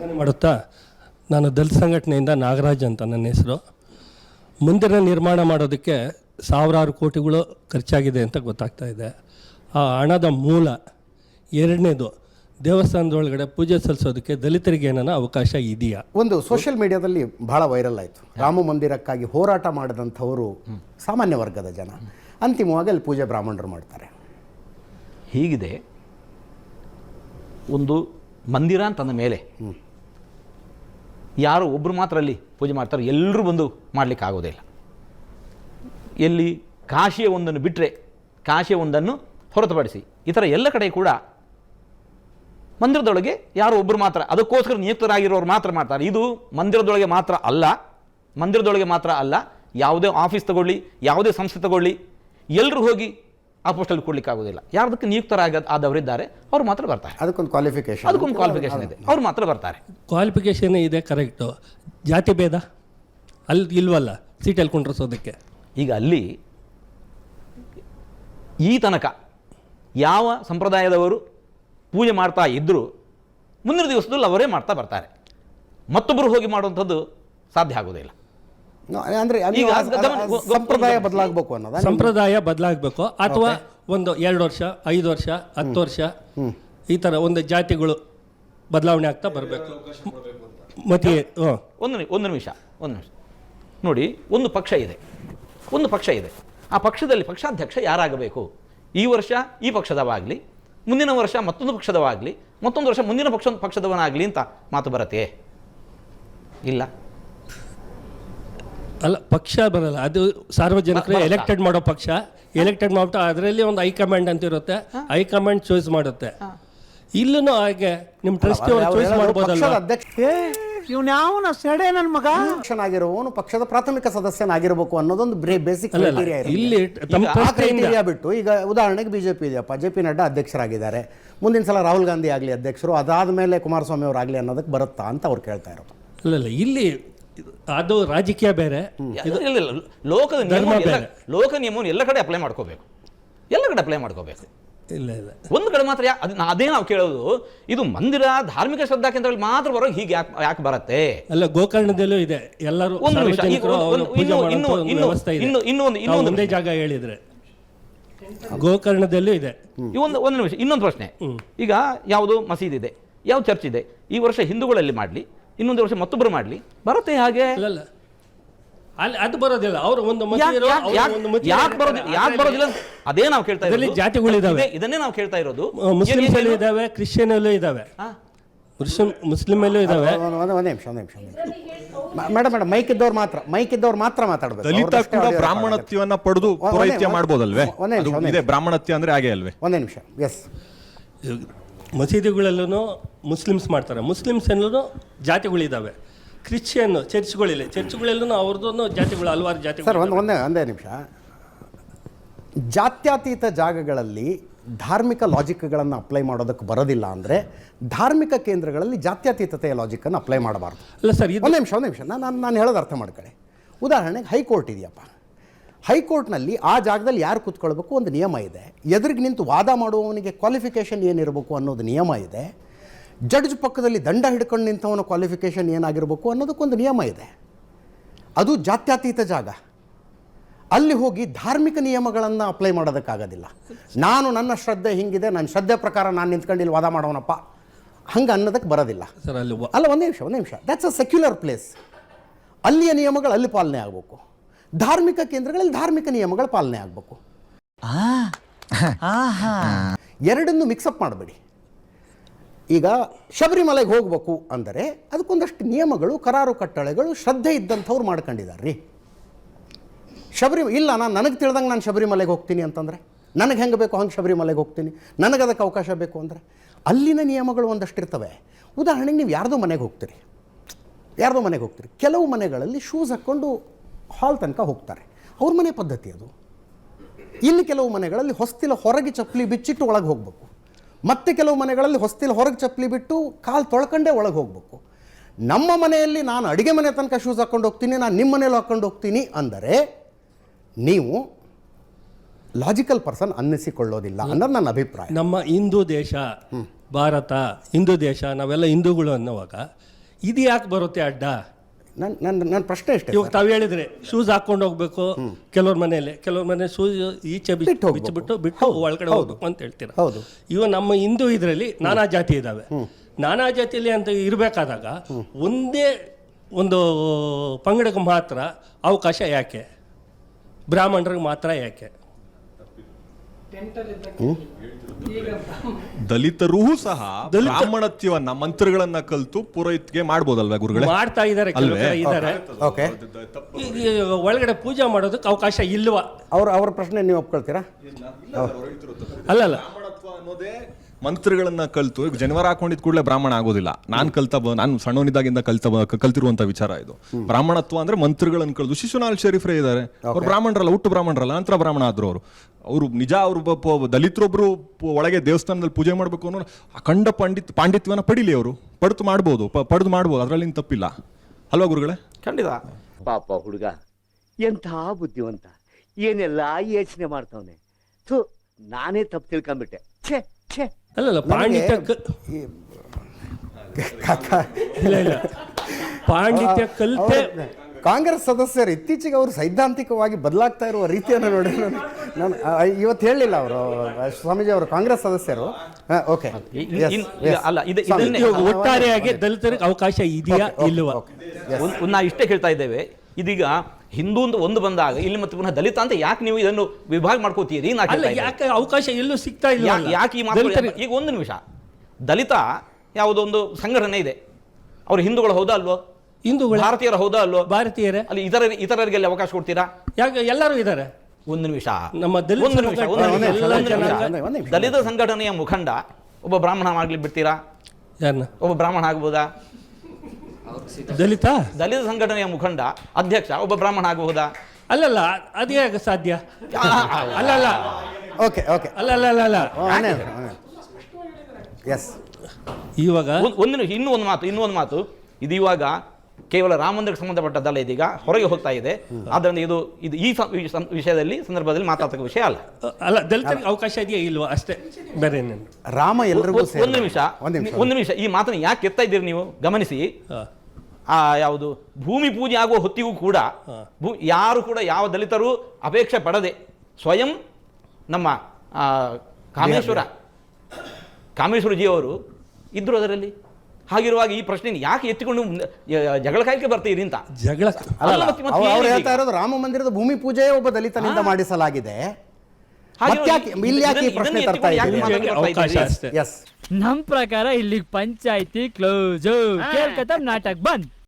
ವಂದನೆ ಮಾಡುತ್ತಾ ನಾನು ದಲಿತ ಸಂಘಟನೆಯಿಂದ ನಾಗರಾಜ್ ಅಂತ ನನ್ನ ಹೆಸರು. ಮುಂದಿನ ನಿರ್ಮಾಣ ಮಾಡೋದಕ್ಕೆ ಸಾವಿರಾರು ಕೋಟಿಗಳು ಖರ್ಚಾಗಿದೆ ಅಂತ ಗೊತ್ತಾಗ್ತಾ ಇದೆ. ಆ ಹಣದ ಮೂಲ ಎರಡನೇದು ದೇವಸ್ಥಾನದೊಳಗಡೆ ಪೂಜೆ ಸಲ್ಲಿಸೋದಕ್ಕೆ ದಲಿತರಿಗೆ ಏನಾನ ಅವಕಾಶ ಇದೆಯಾ? ಒಂದು ಸೋಷಿಯಲ್ ಮೀಡಿಯಾದಲ್ಲಿ ಬಹಳ ವೈರಲ್ ಆಯಿತು. ರಾಮ ಮಂದಿರಕ್ಕಾಗಿ ಹೋರಾಟ ಮಾಡಿದಂಥವರು ಸಾಮಾನ್ಯ ವರ್ಗದ ಜನ. ಅಂತಿಮವಾಗಿ ಅಲ್ಲಿ ಪೂಜೆ ಬ್ರಾಹ್ಮಣರು ಮಾಡ್ತಾರೆ. ಹೀಗಿದೆ ಒಂದು ಮಂದಿರ ಅಂತಂದ ಮೇಲೆ ಯಾರು ಒಬ್ಬರು ಮಾತ್ರ ಅಲ್ಲಿ ಪೂಜೆ ಮಾಡ್ತಾರೆ ಎಲ್ಲರೂ ಬಂದು ಮಾಡಲಿಕ್ಕೆ ಆಗೋದಿಲ್ಲ ಎಲ್ಲಿ ಕಾಶಿಯ ಒಂದನ್ನು ಬಿಟ್ಟರೆ ಕಾಶಿಯ ಒಂದನ್ನು ಹೊರತುಪಡಿಸಿ ಇತರ ಎಲ್ಲ ಕಡೆ ಕೂಡ ಮಂದಿರದೊಳಗೆ ಯಾರು ಒಬ್ಬರು ಮಾತ್ರ ಅದಕ್ಕೋಸ್ಕರ ನಿಯುಕ್ತರಾಗಿರೋರು ಮಾತ್ರ ಮಾಡ್ತಾರೆ. ಇದು ಮಂದಿರದೊಳಗೆ ಮಾತ್ರ ಅಲ್ಲ. ಮಂದಿರದೊಳಗೆ ಮಾತ್ರ ಅಲ್ಲ. ಯಾವುದೇ ಆಫೀಸ್ ತಗೊಳ್ಳಿ, ಯಾವುದೇ ಸಂಸ್ಥೆ ತಗೊಳ್ಳಿ ಎಲ್ಲರೂ ಹೋಗಿ ಆ ಪೋಸ್ಟಲ್ಲಿ ಕೊಡ್ಲಿಕ್ಕೆ ಆಗೋದಿಲ್ಲ ಯಾರದಕ್ಕೆ ನಿಯುಕ್ತರಾಗ ಆದವರಿದ್ದಾರೆ ಅವ್ರು ಮಾತ್ರ ಬರ್ತಾರೆ. ಅದಕ್ಕೊಂದು ಕ್ವಾಲಿಫಿಕೇಶನ್ ಅದಕ್ಕೊಂದು ಕ್ವಾಲಿಫಿಕೇಶನ್ ಇದೆ. ಅವ್ರು ಮಾತ್ರ ಬರ್ತಾರೆ. ಕ್ವಾಲಿಫಿಕೇಶನ್ ಇದೆ ಕರೆಕ್ಟು ಜಾತಿ ಭೇದ? ಅಲ್ಲಿ ಇಲ್ವಲ್ಲ ಸೀಟಲ್ಲಿ ಕುಂಡ್ರಿಸೋದಕ್ಕೆ. ಈಗ ಅಲ್ಲಿ ಈ ತನಕ ಯಾವ ಸಂಪ್ರದಾಯದವರು ಪೂಜೆ ಮಾಡ್ತಾ ಇದ್ದರೂ ಮುಂದಿನ ದಿವಸದಲ್ಲಿ ಅವರೇ ಮಾಡ್ತಾ ಬರ್ತಾರೆ. ಮತ್ತೊಬ್ಬರು ಹೋಗಿ ಮಾಡುವಂಥದ್ದು ಸಾಧ್ಯ ಆಗೋದಿಲ್ಲ ಅಂದ್ರೆ ಅಲ್ಲಿ ಈಗ ಸಂಪ್ರದಾಯ ಬದಲಾಗಬೇಕು ಅನ್ನೋದು ಸಂಪ್ರದಾಯ ಬದಲಾಗಬೇಕು. ಅಥವಾ ಒಂದು ಎರಡು ವರ್ಷ ಐದು ವರ್ಷ ಹತ್ತು ವರ್ಷ ಈ ಥರ ಒಂದು ಜಾತಿಗಳು ಬದಲಾವಣೆ ಆಗ್ತಾ ಬರಬೇಕು. ಮತ್ತೆ ಒಂದು ಒಂದು ನಿಮಿಷ ಒಂದು ನಿಮಿಷ. ನೋಡಿ ಒಂದು ಪಕ್ಷ ಇದೆ. ಒಂದು ಪಕ್ಷ ಇದೆ. ಆ ಪಕ್ಷದಲ್ಲಿ ಪಕ್ಷಾಧ್ಯಕ್ಷ ಯಾರಾಗಬೇಕು? ಈ ವರ್ಷ ಈ ಪಕ್ಷದವಾಗಲಿ ಮುಂದಿನ ವರ್ಷ ಮತ್ತೊಂದು ಪಕ್ಷದವಾಗಲಿ ಮತ್ತೊಂದು ವರ್ಷ ಮುಂದಿನ ಪಕ್ಷ ಪಕ್ಷದವನಾಗಲಿ ಅಂತ ಮಾತು ಬರತ್ತೆ? ಇಲ್ಲ. ಅಲ್ಲ ಪಕ್ಷ ಬರಲ್ಲ. ಅದು ಸಾರ್ವಜನಿಕರು ಎಲೆಕ್ಟೆಡ್ ಮಾಡೋ ಪಕ್ಷ. ಎಲೆಕ್ಟೆಡ್ ಮಾಡ್ಬಿಟ್ಟು ಅದರಲ್ಲಿ ಒಂದು ಹೈಕಮಾಂಡ್ ಅಂತ ಇರುತ್ತೆ. ಹೈಕಮಾಂಡ್ ಚಾಯ್ಸ್ ಮಾಡುತ್ತೆ. ಇಲ್ಲೂ ಹಾಗೆ ನಿಮ್ಮ ಟ್ರಸ್ಟಿ ಅವ್ರು ಚಾಯ್ಸ್ ಮಾಡ್ಬೋದಲ್ಲ ಪಕ್ಷದ ಅಧ್ಯಕ್ಷ ಏ ಇವ್ನ ಯಾವನ ಸೆಡೆ ನನ್ನ ಮಗ? ಅಧ್ಯಕ್ಷನಾಗಿರುವವನು ಪಕ್ಷದ ಪ್ರಾಥಮಿಕ ಸದಸ್ಯನಾಗಿರಬೇಕು ಅನ್ನೋದೊಂದು ಬೇಸಿಕ್ ಅಲ್ಲ ಇಲ್ಲಿ ತಮ್ಮ ಟ್ರಸ್ಟಿಯಿಂದ ಕ್ರೈಟೀರಿಯಾ ಬಿಟ್ಟು ಈಗ ಉದಾಹರಣೆಗೆ ಬಿಜೆಪಿ ಇದೆಯಪ್ಪ. ಜೆ ಪಿ ನಡ್ಡಾ ಅಧ್ಯಕ್ಷರಾಗಿದ್ದಾರೆ. ಮುಂದಿನ ಸಲ ರಾಹುಲ್ ಗಾಂಧಿ ಆಗಲಿ ಅಧ್ಯಕ್ಷರು. ಅದಾದ ಮೇಲೆ ಕುಮಾರಸ್ವಾಮಿ ಅವರಾಗಲಿ ಅನ್ನೋದಕ್ಕೆ ಬರುತ್ತಾ ಅಂತ ಅವ್ರು ಕೇಳ್ತಾ ಇರೋದು. ಇಲ್ಲ ಇಲ್ಲ ಇಲ್ಲಿ ಅದು ರಾಜಕೀಯ ಬೇರೆ. ಇಲ್ಲ. ಲೋಕದ ನಿಯಮ ಲೋಕ ನಿಯಮವನ್ನು ಎಲ್ಲ ಕಡೆ ಅಪ್ಲೈ ಮಾಡ್ಕೋಬೇಕು. ಎಲ್ಲ ಕಡೆ ಅಪ್ಲೈ ಮಾಡ್ಕೋಬೇಕು. ಇಲ್ಲ ಇಲ್ಲ. ಒಂದು ಕಡೆ ಮಾತ್ರ ಅದು ಅದೇ ನಾವು ಕೇಳೋದು ಇದು ಮಂದಿರ ಧಾರ್ಮಿಕ ಶ್ರದ್ಧಾ ಕೇಂದ್ರದಲ್ಲಿ ಮಾತ್ರ ಬರೋ ಹೀಗೆ ಯಾಕೆ ಯಾಕೆ ಬರುತ್ತೆ? ಅಲ್ಲ ಗೋಕರ್ಣದಲ್ಲೂ ಇದೆ. ಎಲ್ಲರೂ ಒಂದು ನಿಮಿಷ, ಒಂದು- ಇನ್ನು- ಇನ್ನು- ಒಂದು ಇನ್ನು- ಇನ್ನು- ಇನ್ನೊಂದು- ಒಂದೇ ಜಾಗ ಹೇಳಿದ್ರೆ. ಗೋಕರ್ಣದಲ್ಲೂ ಇದೆ. ಈ ಒಂದು ಒಂದು ನಿಮಿಷ ಇನ್ನೊಂದು ಪ್ರಶ್ನೆ. ಈಗ ಯಾವುದು ಮಸೀದಿ ಇದೆ ಯಾವ ಚರ್ಚ್ ಇದೆ? ಈ ವರ್ಷ ಹಿಂದೂಗಳಲ್ಲಿ ಮಾಡಲಿ ಇನ್ನೊಂದು ವರ್ಷ ಮತ್ತೊಬ್ಬರು ಮಾಡಲಿ. ಬರುತ್ತೆ ಹಾಗೆ? ಇಲ್ಲ ಅಲ್ಲಿ. ಅದು ಬರೋದಿಲ್ಲ. ಅವರು ಒಂದು ಯಾಕೆ ಮತೀಯರು, ಅವ್ರು ಒಂದು ಮತೀಯರು ಯಾಕ್ ಬರೋದಿಲ್ಲ ಯಾಕೆ ಬರೋದಿಲ್ಲ? ಅದೇ ನಾವು ಕೇಳ್ತಾ ಇದ್ದೀವಿ ಜಾತಿಗಳಿದ್ದಾವೆ ಇದನ್ನೇ ನಾವು ಕೇಳ್ತಾ ಇರೋದು. ಮುಸ್ಲಿಮ್ಸ್? ಇದಾವೆ ಕ್ರಿಶ್ಚಿಯನ್ ಅಲ್ಲೂ ಇದಾವೆ ಹಾ? ಮುಸ್ಲಿಂ ಮುಸ್ಲಿಮ್ ಅಲ್ಲೂ ಇದಾವೆ. ಒಂದು ನಿಮಿಷ ಒಂದು ನಿಮಿಷ ಮೇಡಮ್ ಮೇಡಮ್ ಮೈಕ್ ಇದ್ದವ್ರು ಮಾತ್ರ ಮೈಕ್ ಇದ್ದವ್ರು ಮಾತ್ರ ಮಾತಾಡಬೇಕು. ದಲಿತ ಕೂಡ ಬ್ರಾಹ್ಮಣತ್ಯವನ್ನ ಪಡೆದು ಪೌರಹಿತ್ಯ ಅಲ್ವೇ ಮಾಡ್ಬೋದಲ್ವೇ? ಒಂದೇ ಒಂದೇ ಇದೆ ನಿಮಿಷ. ಬ್ರಾಹ್ಮಣತ್ಯ ಅಂದ್ರೆ ಹಾಗೆ ಅಲ್ವೇ? ಒಂದೇ ನಿಮಿಷ ಎಸ್ ಮಸೀದಿಗಳಲ್ಲೂ ಮುಸ್ಲಿಮ್ಸ್ ಮಾಡ್ತಾರೆ. ಮುಸ್ಲಿಮ್ಸ್ ಎಲ್ಲೂ ಜಾತಿಗಳಿದ್ದಾವೆ. ಕ್ರಿಶ್ಚಿಯನ್ ಚರ್ಚ್ಗಳಿಲ್ಲ. ಚರ್ಚ್ಗಳಲ್ಲೂ ಅವ್ರದ್ದು ಜಾತಿಗಳು ಹಲವಾರು ಸರ್ ಜಾತಿಗಳು ಒಂದು ಒಂದೇ ಒಂದೇ ನಿಮಿಷ. ಜಾತ್ಯತೀತ ಜಾಗಗಳಲ್ಲಿ ಧಾರ್ಮಿಕ ಲಾಜಿಕ್ಗಳನ್ನು ಅಪ್ಲೈ ಮಾಡೋದಕ್ಕೆ ಬರೋದಿಲ್ಲ ಅಂದರೆ ಧಾರ್ಮಿಕ ಕೇಂದ್ರಗಳಲ್ಲಿ ಜಾತ್ಯತೀತತೆಯ ಲಾಜಿಕ್ಕನ್ನು ಅಪ್ಲೈ ಮಾಡಬಾರ್ದು. ಅಲ್ಲ ಸರ್ ಒಂದು ನಿಮಿಷ ಒಂದು ನಿಮಿಷ. ನಾನು ನಾನು ಹೇಳೋದು ಅರ್ಥ ಮಾಡ್ಕೊಳ್ಳಿ. ಉದಾಹರಣೆಗೆ ಹೈಕೋರ್ಟ್ ಇದೆಯಪ್ಪ. ಹೈಕೋರ್ಟ್ನಲ್ಲಿ ಆ ಜಾಗದಲ್ಲಿ ಯಾರು ಕೂತ್ಕೊಳ್ಬೇಕು ಒಂದು ನಿಯಮ ಇದೆ. ಎದುರಿಗೆ ನಿಂತು ವಾದ ಮಾಡುವವನಿಗೆ ಕ್ವಾಲಿಫಿಕೇಷನ್ ಏನಿರಬೇಕು ಅನ್ನೋದು ನಿಯಮ ಇದೆ. ಜಡ್ಜ್ ಪಕ್ಕದಲ್ಲಿ ದಂಡ ಹಿಡ್ಕೊಂಡು ನಿಂತವನ ಕ್ವಾಲಿಫಿಕೇಷನ್ ಏನಾಗಿರಬೇಕು ಅನ್ನೋದಕ್ಕೊಂದು ನಿಯಮ ಇದೆ. ಅದು ಜಾತ್ಯತೀತ ಜಾಗ. ಅಲ್ಲಿ ಹೋಗಿ ಧಾರ್ಮಿಕ ನಿಯಮಗಳನ್ನು ಅಪ್ಲೈ ಮಾಡೋದಕ್ಕಾಗೋದಿಲ್ಲ. ನಾನು ನನ್ನ ಶ್ರದ್ಧೆ ಹಿಂಗಿದೆ ನನ್ನ ಶ್ರದ್ಧೆ ಪ್ರಕಾರ ನಾನು ನಿಂತ್ಕೊಂಡು ಇಲ್ಲಿ ವಾದ ಮಾಡೋನಪ್ಪ. ಹಂಗೆ ಅನ್ನೋದಕ್ಕೆ ಬರೋದಿಲ್ಲ. ಸರ್ ಅಲ್ಲಿ ಅಲ್ಲ ಒಂದು ನಿಮಿಷ ಒಂದು ನಿಮಿಷ. ದಟ್ಸ್ ಅ ಸೆಕ್ಯುಲರ್ ಪ್ಲೇಸ್ ಅಲ್ಲಿಯ ನಿಯಮಗಳು ಅಲ್ಲಿ ಪಾಲನೆ ಆಗಬೇಕು. ಧಾರ್ಮಿಕ ಕೇಂದ್ರಗಳಲ್ಲಿ ಧಾರ್ಮಿಕ ನಿಯಮಗಳ ಪಾಲನೆ ಆಗಬೇಕು. ಎರಡನ್ನು ಮಿಕ್ಸಪ್ ಮಾಡಬೇಡಿ. ಈಗ ಶಬರಿಮಲೆಗೆ ಹೋಗಬೇಕು ಅಂದರೆ ಅದಕ್ಕೊಂದಷ್ಟು ನಿಯಮಗಳು ಕರಾರು ಕಟ್ಟಳೆಗಳು ಶ್ರದ್ಧೆ ಇದ್ದಂಥವ್ರು ಮಾಡ್ಕೊಂಡಿದ್ದಾರೆ ರೀ ಶಬರಿ ಇಲ್ಲ ನಾನು ನನಗೆ ತಿಳ್ದಂಗೆ ನಾನು ಶಬರಿಮಲೆಗೆ ಹೋಗ್ತೀನಿ ಅಂತಂದರೆ? ನನಗೆ ಹೆಂಗೆ ಬೇಕು ಹಂಗೆ ಶಬರಿಮಲೆಗೆ ಹೋಗ್ತೀನಿ. ನನಗೆ ಅದಕ್ಕೆ ಅವಕಾಶ ಬೇಕು ಅಂದರೆ? ಅಲ್ಲಿನ ನಿಯಮಗಳು ಒಂದಷ್ಟು ಇರ್ತವೆ ಉದಾಹರಣೆಗೆ ನೀವು ಯಾರ್ದೋ ಮನೆಗೆ ಹೋಗ್ತೀರಿ. ಯಾರ್ದೋ ಮನೆಗೆ ಹೋಗ್ತೀರಿ. ಕೆಲವು ಮನೆಗಳಲ್ಲಿ ಶೂಸ್ ಹಾಕ್ಕೊಂಡು ಹಾಲ್ ತನಕ ಹೋಗ್ತಾರೆ. ಅವ್ರ ಮನೆ ಪದ್ಧತಿ ಅದು. ಇಲ್ಲಿ ಕೆಲವು ಮನೆಗಳಲ್ಲಿ ಹೊಸ್ತಿಲ ಹೊರಗೆ ಚಪ್ಪಲಿ ಬಿಚ್ಚಿಟ್ಟು ಒಳಗೆ ಹೋಗಬೇಕು. ಮತ್ತೆ ಕೆಲವು ಮನೆಗಳಲ್ಲಿ ಹೊಸ್ತಿಲ ಹೊರಗೆ ಚಪ್ಪಲಿ ಬಿಟ್ಟು ಕಾಲು ತೊಳ್ಕೊಂಡೇ ಒಳಗೆ ಹೋಗಬೇಕು. ನಮ್ಮ ಮನೆಯಲ್ಲಿ ನಾನು ಅಡುಗೆ ಮನೆ ತನಕ ಶೂಸ್ ಹಾಕ್ಕೊಂಡು ಹೋಗ್ತೀನಿ ನಾನು ನಿಮ್ಮ ಮನೇಲಿ ಹಾಕ್ಕೊಂಡು ಹೋಗ್ತೀನಿ ಅಂದರೆ ನೀವು ಲಾಜಿಕಲ್ ಪರ್ಸನ್ ಅನ್ನಿಸಿಕೊಳ್ಳೋದಿಲ್ಲ ಅನ್ನೋದು ನನ್ನ ಅಭಿಪ್ರಾಯ. ನಮ್ಮ ಹಿಂದೂ ದೇಶ ಭಾರತ ಹಿಂದೂ ದೇಶ ನಾವೆಲ್ಲ ಹಿಂದೂಗಳು ಅನ್ನೋವಾಗ ಇದು ಯಾಕೆ ಬರುತ್ತೆ ಅಡ್ಡ? ನನ್ನ ನನ್ನ ನನ್ನ ಪ್ರಶ್ನೆ ಇಷ್ಟೇ ಇವಾಗ ತಾವು ಹೇಳಿದ್ರೆ ಶೂಸ್ ಹಾಕೊಂಡು ಹೋಗ್ಬೇಕು ಕೆಲವ್ರ ಮನೆಯಲ್ಲಿ ಕೆಲವ್ರ ಮನೆ ಶೂಸ್ ಈಚೆ ಬಿಟ್ಟು. ಬಿಚ್ಚಿಬಿಟ್ಟು ಬಿಟ್ಟು ಒಳಗಡೆ ಹೋಗ್ಬೇಕು ಅಂತ ಹೇಳ್ತೀರಾ? ಹೌದು. ಇವ ನಮ್ಮ ಹಿಂದೂ ಇದರಲ್ಲಿ ನಾನಾ ಜಾತಿ ಇದ್ದಾವೆ ನಾನಾ ಜಾತಿಯಲ್ಲಿ ಅಂತ ಇರಬೇಕಾದಾಗ ಒಂದೇ ಒಂದು ಪಂಗಡಕ್ಕೆ ಮಾತ್ರ ಅವಕಾಶ ಯಾಕೆ? ಬ್ರಾಹ್ಮಣರಿಗೆ ಮಾತ್ರ ಯಾಕೆ? ದಲಿತರೂ ಸಹ ಬ್ರಾಹ್ಮಣತ್ಯವನ್ನ ಮಂತ್ರಗಳನ್ನ ಕಲ್ತು ಪುರೋಹಿತ್ಗೆ ಮಾಡ್ಬೋದಲ್ವಾ ಗುರುಗಳೇ? ಮಾಡ್ತಾ ಇದ್ದಾರೆ ಇದ್ದಾರೆ. ಓಕೆ. ಒಳಗಡೆ ಪೂಜೆ ಮಾಡೋದಕ್ಕೆ ಅವಕಾಶ ಇಲ್ವಾ? ಅವ್ರ ಅವ್ರ ಪ್ರಶ್ನೆ ನೀವು ಒಪ್ಕೊಳ್ತೀರಾ? ಅಲ್ಲ ಬ್ರಾಹ್ಮಣತ್ವ ಅನ್ನೋದೇ ಮಂತ್ರಗಳನ್ನ ಕಲ್ತು ಈಗ ಜನವರ ಹಾಕೊಂಡಿದ್ ಕೂಡಲೇ ಬ್ರಾಹ್ಮಣ ಆಗೋದಿಲ್ಲ. ನಾನ್ ಕಲ್ತ ಬ- ನಾನು ಸಣ್ಣವನಿದ್ದಾಗಿಂದ ಕಲ್ತ ಬ- ಕಲ್ತಿರುವಂತ ವಿಚಾರ ಇದು. ಬ್ರಾಹ್ಮಣತ್ವ ಅಂದ್ರೆ ಮಂತ್ರಗಳನ್ನ ಕಲ್ತು ಶಿಶುನಾಲ್ ಶರೀಫ್ರೇ ಇದ್ದಾರೆ ಅವ್ರು ಬ್ರಾಹ್ಮಣರಲ್ಲ ಹುಟ್ಟು ಬ್ರಾಹ್ಮಣರಲ್ಲ ನಂತರ ಬ್ರಾಹ್ಮಣ ಆದ್ರು ಅವರು. ಅವರು ನಿಜ ಅವರು ದಲಿತರೊಬ್ರು ಪ- ಒಳಗೆ ದೇವಸ್ಥಾನದಲ್ಲಿ ಪೂಜೆ ಮಾಡಬೇಕು ಅನ್ನೋ ಅಖಂಡ ಪಂಡಿತ್ ಪಾಂಡಿತ್ಯವನ್ನ ಪಡಿಲಿ ಅವರು. ಪಡ್ತು ಮಾಡ್ಬೋದು ಪ- ಪಡ್ದು ಮಾಡ್ಬೋದು ಅದರಲ್ಲಿ ತಪ್ಪಿಲ್ಲ. ಅಲ್ವಾ ಗುರುಗಳೇ? ಖಂಡಿತ. ಪಾಪ ಹುಡುಗ ಎಂಥ ಬುದ್ಧಿವಂತ. ಏನೆಲ್ಲ ಯೋಚನೆ ಮಾಡ್ತಾವನೆ. ಥು ನಾನೇ ತಪ್ಪು ತಿಳ್ಕೊಂಬಿಟ್ಟೆ. ಛೇ ಛೇ. ಅಲ್ಲಲ್ಲ ಪಾಂಡಿತ್ಯ ಇಲ್ಲ ಇಲ್ಲ. ಪಾಂಡಿತ್ಯ ಕಲ್ಪೆ ಕಾಂಗ್ರೆಸ್ ಸದಸ್ಯರು ಇತ್ತೀಚೆಗೆ ಅವರು ಸೈದ್ಧಾಂತಿಕವಾಗಿ ಬದಲಾಗ್ತಾ ಇರುವ ರೀತಿಯನ್ನು ನೋಡಿ ನಾನು ನಾನು ಇವತ್ತು ಹೇಳಲಿಲ್ಲ ಅವರು ಸ್ವಾಮೀಜಿ ಅವರು ಕಾಂಗ್ರೆಸ್ ಸದಸ್ಯರು. ಓಕೆ ಅಲ್ಲ, ಇದು- ಒಟ್ಟಾರೆಯಾಗಿ ದಲಿತರಿಗೆ ಅವಕಾಶ ಇದೆಯಾ ಇಲ್ಲವಾ? ನಾವು ಇಷ್ಟೇ ಹೇಳ್ತಾ ಇದ್ದೇವೆ. ಇದೀಗ ಹಿಂದೂ ಅಂತ ಒಂದು ಬಂದಾಗ ಇಲ್ಲಿ ಮತ್ತೆ ಪುನಃ ದಲಿತ ಅಂತ ಯಾಕೆ ನೀವು ಇದನ್ನು ವಿಭಾಗ ಮಾಡ್ಕೋತೀರಿ ಯಾಕೆ ಅವಕಾಶ ಎಲ್ಲೂ ಸಿಗ್ತಾ ಇಲ್ಲ ಯಾಕೆ ಈ ಮಾತು ಈಗ ಒಂದು ನಿಮಿಷ. ದಲಿತ ಯಾವುದೋ ಒಂದು ಸಂಘಟನೆ ಇದೆ. ಅವ್ರು ಹಿಂದೂಗಳು ಹೌದಾ ಅಲ್ವೋ? ಹಿಂದೂಗಳು ಭಾರತೀಯರು ಹೌದಾ ಅಲ್ವೋ? ಭಾರತೀಯರೇ. ಅಲ್ಲಿ ಇತರ ಇತರರಿಗೆ ಅಲ್ಲಿ ಅವಕಾಶ ಕೊಡ್ತೀರಾ? ಯಾಕೆ ಎಲ್ಲರೂ ಇದ್ದಾರೆ ಒಂದು ನಿಮಿಷ. ನಮ್ಮ ದಲಿತ ಒಂದು ನಿಮಿಷ. ದಲಿತ ಸಂಘಟನೆಯ ಮುಖಂಡ ಒಬ್ಬ ಬ್ರಾಹ್ಮಣ ಆಗ್ಲಿ ಬಿಡ್ತೀರಾ ಒಬ್ಬ ಬ್ರಾಹ್ಮಣ ಆಗ್ಬೋದಾ? ದಲಿತ? ದಲಿತ ಸಂಘಟನೆಯ ಮುಖಂಡ ಅಧ್ಯಕ್ಷ ಒಬ್ಬ ಬ್ರಾಹ್ಮಣ ಆಗಬಹುದಾ? ಅಲ್ಲಲ್ಲ ಅದೇ ಹೇಗೆ ಸಾಧ್ಯ? ಅಲ್ಲಲ್ಲ. Okay okay. ಅಲ್ಲಲ್ಲ ಅಲ್ಲ ಅಲ್ಲ ಅಲ್ಲ ಎಸ್ ಇವಾಗ? ಒಂದು ನಿಮಿಷ ಇನ್ನೂ ಒಂದು ಮಾತು ಇನ್ನೂ ಒಂದು ಮಾತು. ಇದು ಇವಾಗ ಕೇವಲ ರಾಮ ಮಂದಿರಕ್ಕೆ ಸಂಬಂಧಪಟ್ಟದ್ದಲ್ಲ ಇದೀಗ ಹೊರಗೆ ಹೋಗ್ತಾ ಇದೆ. ಆದ್ದರಿಂದ ಇದು ಇದು ಈ ವಿಷಯದಲ್ಲಿ ಸಂದರ್ಭದಲ್ಲಿ ಮಾತಾಡ್ತಕ್ಕ ವಿಷಯ ಅಲ್ಲ. ಅಲ್ಲ ದಲಿತರಿಗೆ ಅವಕಾಶ ಇದೆಯಾ ಇಲ್ವಾ? ಅಷ್ಟೇ ಬೇರೆ ರಾಮ ಎಲ್ಲರಿಗೂ ಒಂದ್- ನಿಮಿಷ ಒಂದು ನಿಮಿಷ. ಒಂದು ನಿಮಿಷ ಈ ಮಾತನ್ನು ಯಾಕೆ ಎತ್ತಾ ಇದ್ದೀರಿ ನೀವು? ಗಮನಿಸಿ. ಹಾ. ಆ ಯಾವುದು ಭೂಮಿ ಪೂಜೆ ಆಗುವ ಹೊತ್ತಿಗೂ ಕೂಡ ಭೂ ಯಾರು ಕೂಡ ಯಾವ ದಲಿತರು ಅಪೇಕ್ಷೆ ಪಡದೆ ಸ್ವಯಂ ನಮ್ಮ ಆ, ಕಾಮೇಶ್ವರ ಜಿಯವರು ಇದ್ರು ಅದರಲ್ಲಿ. ಹಾಗಿರುವಾಗ ಈ ಪ್ರಶ್ನೆ ಯಾಕೆ ಎತ್ತಿಕೊಂಡು ಜಗಳ ಕಾಯಕ್ಕೆ ಬರ್ತೀರಿ ಅಂತ? ಜಗಳ ಅವ್ರು ಹೇಳ್ತಾ ಇರೋದು ರಾಮ ಮಂದಿರದ ಭೂಮಿ ಪೂಜೆಯೇ ಒಬ್ಬ ದಲಿತನಿಂದ ಮಾಡಿಸಲಾಗಿದೆ. ಹಾಗೆ ಇಲ್ಲಿ ಯಾಕೆ ಈ ಪ್ರಶ್ನೆ ತರ್ತಾ ಇದ್ದೀರಿ? ನಮ್ ಪ್ರಕಾರ ಇಲ್ಲಿಗೆ ಪಂಚಾಯತಿ ಕ್ಲೋಸ್ ಕೇಳ್ಕತ್ತ ನಾಟಕ್ ಬಂದ್.